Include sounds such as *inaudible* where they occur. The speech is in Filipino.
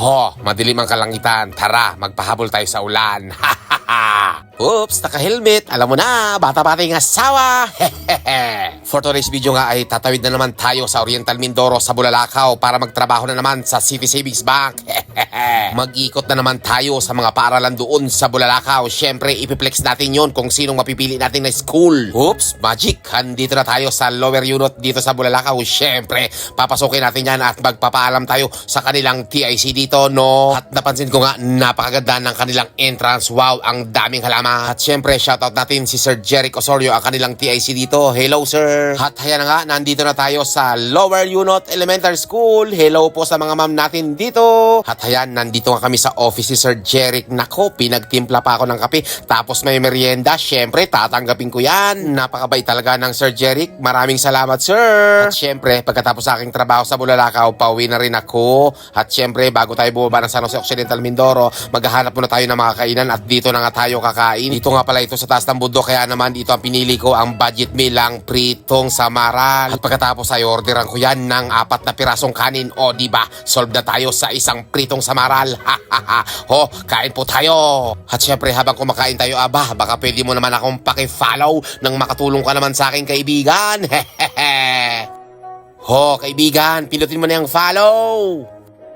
Ho, madilim ang kalangitan. Tara, magpahabol tayo sa ulan. *laughs* Oops, naka-helmet. Alam mo na, bata-bata yung asawa. *laughs* For today's video nga ay tatawid na naman tayo sa Oriental Mindoro sa Bulalakaw para magtrabaho na naman sa City Savings Bank. *laughs* Mag-ikot na naman tayo sa mga paaralan doon sa Bulalakaw. Siyempre, ipiplex natin yon kung sinong mapipili natin na school. Oops, magic. Andito na tayo sa lower unit dito sa Bulalakaw. Siyempre, papasukin natin yan at magpapaalam tayo sa kanilang TIC dito, no? At napansin ko nga, napakaganda ng kanilang entrance. Wow, ang daming halaman. At siyempre, shoutout natin si Sir Jeric Osorio, ang kanilang TIC dito. Hello, sir. At ayan na nga, nandito na tayo sa lower unit elementary school. Hello po sa mga ma'am natin dito. At ayan, nandito nga kami sa office ni Sir Jeric. Nako, pinagtimpla pa ako ng kape. Tapos may merienda. Siyempre, tatanggapin ko yan. Napakabait talaga ng Sir Jeric. Maraming salamat, sir. At siyempre, pagkatapos sa aking trabaho sa Bulalakaw, pauwi na rin ako. At siyempre, bago tayo bumaba ng San Jose Occidental Mindoro, maghahanap muna tayo ng mga kainan at dito na nga tayo kakain. Dito nga pala ito sa taas ng bundok, kaya naman dito ang pinili ko ang budget meal ang pritong samaral. At pagkatapos ay orderan ko yan ng apat na pirasong kanin. O di ba solve na tayo sa isang pritong samaral. Ha ha. Ho, kain po tayo. At syempre habang kumakain tayo, aba, baka pwede mo naman akong paki-follow nang makatulong ka naman sa aking kaibigan. *laughs* Hehehe. Ho, kaibigan, pinutin mo na yung follow.